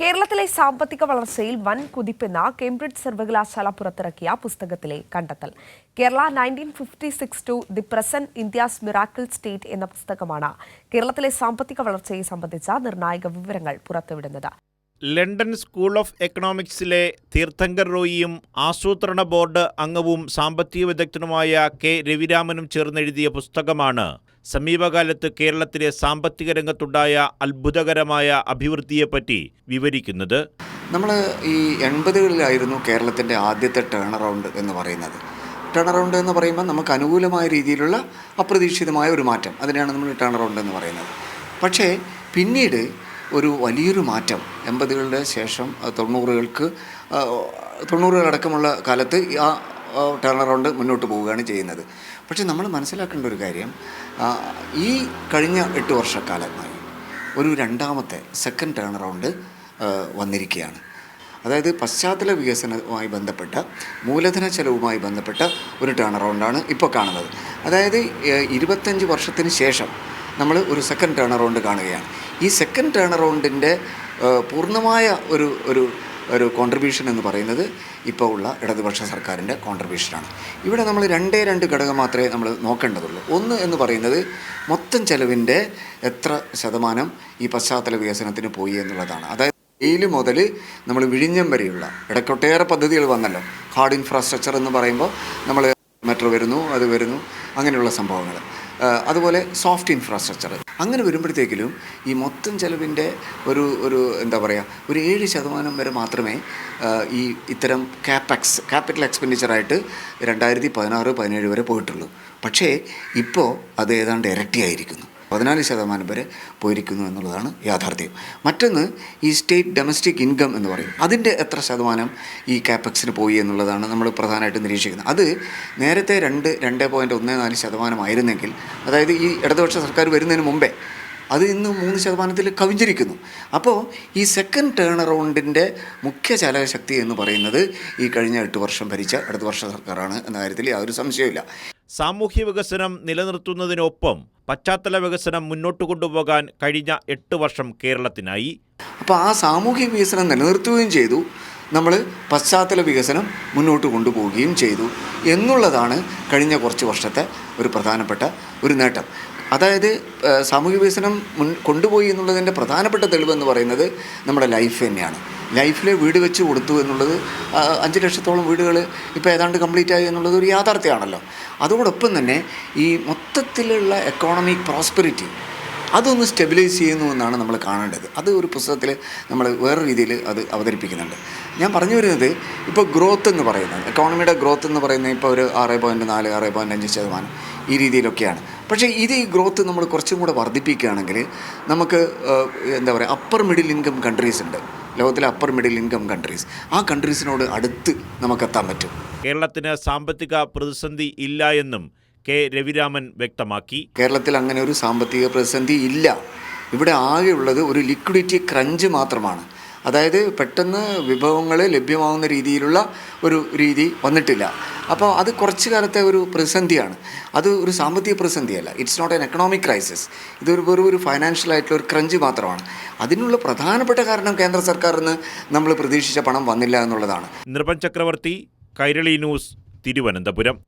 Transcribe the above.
കേരളത്തിലെ സാമ്പത്തിക വളർച്ചയിൽ വൻ കുതിപ്പെന്ന കേംബ്രിഡ്ജ് സർവകലാശാല പുറത്തിറക്കിയ പുസ്തകത്തിലെ കണ്ടെത്തൽ. Kerala nineteen fifty six to the present India's miracle state എന്ന പുസ്തകമാണ് കേരളത്തിലെ സാമ്പത്തിക വളർച്ചയെ സംബന്ധിച്ച നിർണായക വിവരങ്ങൾ പുറത്തുവിടുന്നത്. ലണ്ടൻ സ്കൂൾ ഓഫ് എക്കണോമിക്സിലെ തീർത്ഥങ്കർ റോയിയും ആസൂത്രണ ബോർഡ് അംഗവും സാമ്പത്തിക വിദഗ്ധനുമായ കെ രവിരാമനും ചേർന്നെഴുതിയ പുസ്തകമാണ് സമീപകാലത്ത് കേരളത്തിലെ സാമ്പത്തിക രംഗത്തുണ്ടായ അത്ഭുതകരമായ അഭിവൃദ്ധിയെപ്പറ്റി വിവരിക്കുന്നത് നമ്മൾ ഈ എൺപതുകളിലായിരുന്നു കേരളത്തിന്റെ ആദ്യത്തെ ടേൺ അറൗണ്ട് എന്ന് പറയുന്നത്. ടേൺ അറൗണ്ട് എന്ന് പറയുമ്പോൾ നമുക്ക് അനുകൂലമായ രീതിയിലുള്ള അപ്രതീക്ഷിതമായ ഒരു മാറ്റം. അതിനെയാണ് നമ്മൾ ടേൺ അറൗണ്ട് എന്ന് പറയുന്നത്. പക്ഷേ പിന്നീട് ഒരു വലിയൊരു മാറ്റം. എൺപതുകളുടെ ശേഷം തൊണ്ണൂറുകൾക്ക് തൊണ്ണൂറുകളടക്കമുള്ള കാലത്ത് ആ ടേൺ അറൗണ്ട് മുന്നോട്ട് പോവുകയാണ് ചെയ്യുന്നത്. പക്ഷേ നമ്മൾ മനസ്സിലാക്കേണ്ട ഒരു കാര്യം ഈ കഴിഞ്ഞ എട്ട് വർഷക്കാലമായി ഒരു രണ്ടാമത്തെ സെക്കൻഡ് ടേൺ അറൗണ്ട് വന്നിരിക്കുകയാണ്. അതായത് പശ്ചാത്തല വികസനവുമായി ബന്ധപ്പെട്ട മൂലധന ചെലവുമായി ബന്ധപ്പെട്ട ഒരു ടേൺ അറൗണ്ടാണ് ഇപ്പോൾ കാണുന്നത്. അതായത് ഇരുപത്തഞ്ച് വർഷത്തിന് ശേഷം നമ്മൾ ഒരു സെക്കൻഡ് ടേൺ അറൗണ്ട് കാണുകയാണ്. ഈ സെക്കൻഡ് ടേൺ അറൗണ്ടിന്റെ പൂർണമായ ഒരു ഒരു ഒരു കോൺട്രിബ്യൂഷൻ എന്ന് പറയുന്നത് ഇപ്പോൾ ഉള്ള ഇടതുപക്ഷ സർക്കാരിന്റെ കോൺട്രിബ്യൂഷനാണ് ഇവിടെ നമ്മൾ രണ്ടേ രണ്ട് ഘടകം മാത്രമേ നമ്മൾ നോക്കേണ്ടതുള്ളൂ. ഒന്ന് എന്ന് പറയുന്നത് മൊത്തം ചെലവിന്റെ എത്ര ശതമാനം ഈ പശ്ചാത്തല വികസനത്തിന് പോയി എന്നുള്ളതാണ്. അതായത് വെയിൽ മുതൽ നമ്മൾ വിഴിഞ്ഞം വരെയുള്ള ഇടയ്ക്കൊട്ടേറെ പദ്ധതികൾ വന്നല്ലോ. ഹാർഡ് ഇൻഫ്രാസ്ട്രക്ചർ എന്ന് പറയുമ്പോൾ നമ്മൾ മെട്രോ വരുന്നു അത് വരുന്നു അങ്ങനെയുള്ള സംഭവങ്ങൾ അതുപോലെ സോഫ്റ്റ് ഇൻഫ്രാസ്ട്രക്ചർ അങ്ങനെ വരുമ്പോഴത്തേക്കിലും ഈ മൊത്തം ചിലവിന്റെ ഒരു ഒരു എന്താ പറയുക ഒരു ഏഴ് ശതമാനം വരെ മാത്രമേ ഈ ഇത്തരം ക്യാപെക്സ് ക്യാപിറ്റൽ എക്സ്പെൻഡിച്ചറായിട്ട് രണ്ടായിരത്തി പതിനാറ് പതിനേഴ് വരെ പോയിട്ടുള്ളൂ. പക്ഷേ ഇപ്പോൾ അത് ഏതാണ്ട് ഇരട്ടിയായിരിക്കുന്നു. പതിനാല് ശതമാനം വരെ പോയിരിക്കുന്നു എന്നുള്ളതാണ് യാഥാർത്ഥ്യം. മറ്റൊന്ന് ഈ സ്റ്റേറ്റ് ഡൊമസ്റ്റിക് ഇൻകം എന്ന് പറയും. അതിന്റെ എത്ര ശതമാനം ഈ കാപ്പക്സിന് പോയി എന്നുള്ളതാണ് നമ്മൾ പ്രധാനമായിട്ട് നിരീക്ഷിക്കുന്നത്. അത് നേരത്തെ രണ്ട് രണ്ട് പോയിന്റ് ഒന്ന് നാല് ശതമാനമായിരുന്നെങ്കിൽ അതായത് ഈ ഇടതുപക്ഷ സർക്കാർ വരുന്നതിന് മുമ്പേ അത് ഇന്ന് മൂന്ന് ശതമാനത്തിൽ കവിഞ്ഞിരിക്കുന്നു. അപ്പോൾ ഈ സെക്കൻഡ് ടേൺ അറൗണ്ടിന്റെ മുഖ്യ ചാലകശക്തി എന്ന് പറയുന്നത് ഈ കഴിഞ്ഞ എട്ട് വർഷം ഭരിച്ച ഇടതുപക്ഷ സർക്കാരാണ് എന്ന കാര്യത്തിൽ യാതൊരു സംശയവുമില്ല. സാമൂഹ്യ വികസനം നിലനിർത്തുന്നതിനൊപ്പം പശ്ചാത്തല വികസനം മുന്നോട്ട് കൊണ്ടുപോകാൻ കഴിഞ്ഞ എട്ട് വർഷം കേരളത്തിനായി. അപ്പോൾ ആ സാമൂഹ്യ വികസനം നിലനിർത്തുകയും ചെയ്തു. നമ്മൾ പശ്ചാത്തല വികസനം മുന്നോട്ട് കൊണ്ടുപോവുകയും ചെയ്തു എന്നുള്ളതാണ് കഴിഞ്ഞ കുറച്ച് വർഷത്തെ ഒരു പ്രധാനപ്പെട്ട ഒരു നേട്ടം. അതായത് സാമൂഹ്യ വികസനം മുൻ കൊണ്ടുപോയി എന്നുള്ളതിന്റെ പ്രധാനപ്പെട്ട തെളിവെന്ന് പറയുന്നത് നമ്മുടെ ലൈഫ് തന്നെയാണ്. ലൈഫിൽ വീട് വെച്ച് കൊടുത്തു എന്നുള്ളത് അഞ്ച് ലക്ഷത്തോളം വീടുകൾ ഇപ്പോൾ ഏതാണ്ട് കംപ്ലീറ്റ് ആയി എന്നുള്ളത് ഒരു യാഥാർത്ഥ്യമാണല്ലോ. അതോടൊപ്പം തന്നെ ഈ മൊത്തത്തിലുള്ള എക്കോണമിക് പ്രോസ്പെറിറ്റി അതൊന്ന് സ്റ്റെബിലൈസ് ചെയ്യുന്നു എന്നാണ് നമ്മൾ കാണേണ്ടത്. അത് ഒരു പുസ്തകത്തിൽ നമ്മൾ വേറെ രീതിയിൽ അത് അവതരിപ്പിക്കുന്നുണ്ട്. ഞാൻ പറഞ്ഞു വരുന്നത് ഇപ്പോൾ ഗ്രോത്ത് എന്ന് പറയുന്നത്. എക്കോണമിയുടെ ഗ്രോത്ത് എന്ന് പറയുന്നത് ഇപ്പോൾ ഒരു ആറ് പോയിന്റ് നാല് ആറ് പോയിന്റ് അഞ്ച് ശതമാനം ഈ രീതിയിലൊക്കെയാണ്. പക്ഷേ ഇത് ഈ ഗ്രോത്ത് നമ്മൾ കുറച്ചും കൂടെ വർദ്ധിപ്പിക്കുകയാണെങ്കിൽ നമുക്ക് എന്താ പറയുക അപ്പർ മിഡിൽ ഇൻകം കൺട്രീസ് ഉണ്ട്. ലോകത്തിലെ അപ്പർ മിഡിൽ ഇൻകം കൺട്രീസ് ആ കൺട്രീസിനോട് അടുത്ത് നമുക്ക് എത്താൻ പറ്റും. കേരളത്തിന് സാമ്പത്തിക പ്രതിസന്ധി ഇല്ല എന്നും കെ. രവിരാമൻ വ്യക്തമാക്കി. കേരളത്തിൽ അങ്ങനെ ഒരു സാമ്പത്തിക പ്രതിസന്ധി ഇല്ല. ഇവിടെ ആകെയുള്ളത് ഒരു ലിക്വിഡിറ്റി ക്രഞ്ച് മാത്രമാണ്. അതായത് പെട്ടെന്ന് വിഭവങ്ങൾ ലഭ്യമാകുന്ന രീതിയിലുള്ള ഒരു രീതി വന്നിട്ടില്ല. അപ്പോൾ അത് കുറച്ചു കാലത്തെ ഒരു പ്രതിസന്ധിയാണ്. അത് ഒരു സാമ്പത്തിക പ്രതിസന്ധിയല്ല. It's not an economic crisis ഇതൊരു വെറും ഒരു ഫൈനാൻഷ്യൽ ആയിട്ടുള്ള ഒരു ക്രഞ്ച് മാത്രമാണ്. അതിനുള്ള പ്രധാനപ്പെട്ട കാരണം കേന്ദ്ര സർക്കാരിൽ നിന്ന് നമ്മൾ പ്രതീക്ഷിച്ച പണം വന്നില്ല എന്നുള്ളതാണ്. നിർഭൻ ചക്രവർത്തി കൈരളി ന്യൂസ് തിരുവനന്തപുരം.